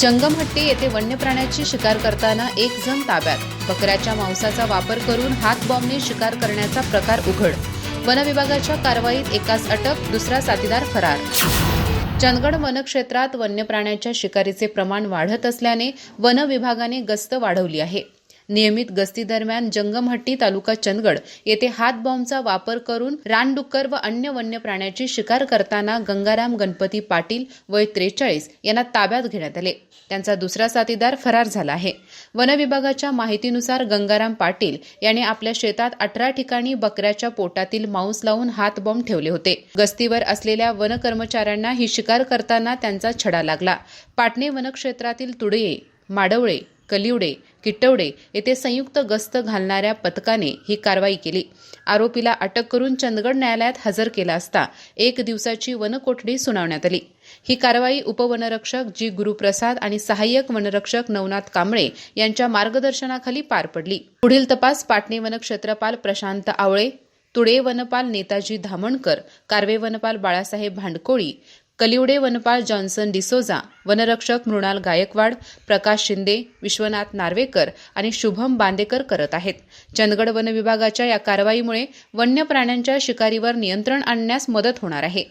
जंगमहट्टी येथे वन्य प्राण्याची शिकार करताना एक जण ताब्यात. बकऱ्याच्या मांसाचा वापर करून हात बॉम्बने शिकार करण्याचा प्रकार उघड. वनविभागाच्या कारवाईत एकाच अटक दुसरा साथीदार फरार. चंदगड वनक्षेत्रात वन्य प्राण्याच्या शिकारीचे प्रमाण वाढत असल्याने वनविभागाने गस्त वाढवली आहे. नियमित गस्तीदरम्यान जंगमहट्टी तालुका चंदगड येथे हातबॉम्बचा वापर करून रानडुक्कर व अन्य वन्य प्राण्याची शिकार करताना गंगाराम गणपती पाटील वय त्रेचाळीस यांना ताब्यात घेण्यात आले. त्यांचा दुसरा साथीदार फरार झाला आहे. वनविभागाच्या माहितीनुसार गंगाराम पाटील यांनी आपल्या शेतात अठरा ठिकाणी बकऱ्याच्या पोटातील मांस लावून हातबॉम्ब ठेवले होते. गस्तीवर असलेल्या वन कर्मचाऱ्यांना ही शिकार करताना त्यांचा छडा लागला. पाटणे वनक्षेत्रातील तुडये माडवळे कलिवडे किटवडे येथे संयुक्त गस्त घालणाऱ्या पथकाने ही कारवाई केली. आरोपीला अटक करून चंदगड न्यायालयात हजर केला असता एक दिवसाची वनकोठडी सुनावण्यात आली. ही कारवाई उपवनरक्षक जी गुरुप्रसाद आणि सहाय्यक वनरक्षक नवनाथ कांबळे यांच्या मार्गदर्शनाखाली पार पडली. पुढील तपास पाटणे वनक्षेत्रपाल प्रशांत आवळे तुडे वनपाल नेताजी धामणकर कार्वे वनपाल बाळासाहेब भांडकोळी कलिवडे वनपाल जॉन्सन डिसोजा वनरक्षक मृणाल गायकवाड प्रकाश शिंदे विश्वनाथ नार्वेकर आणि शुभम बांदेकर करत आहेत. चंदगड वन विभागाच्या या कारवाईमुळे वन्य प्राण्यांच्या शिकारीवर नियंत्रण आणण्यास मदत होणार आहे.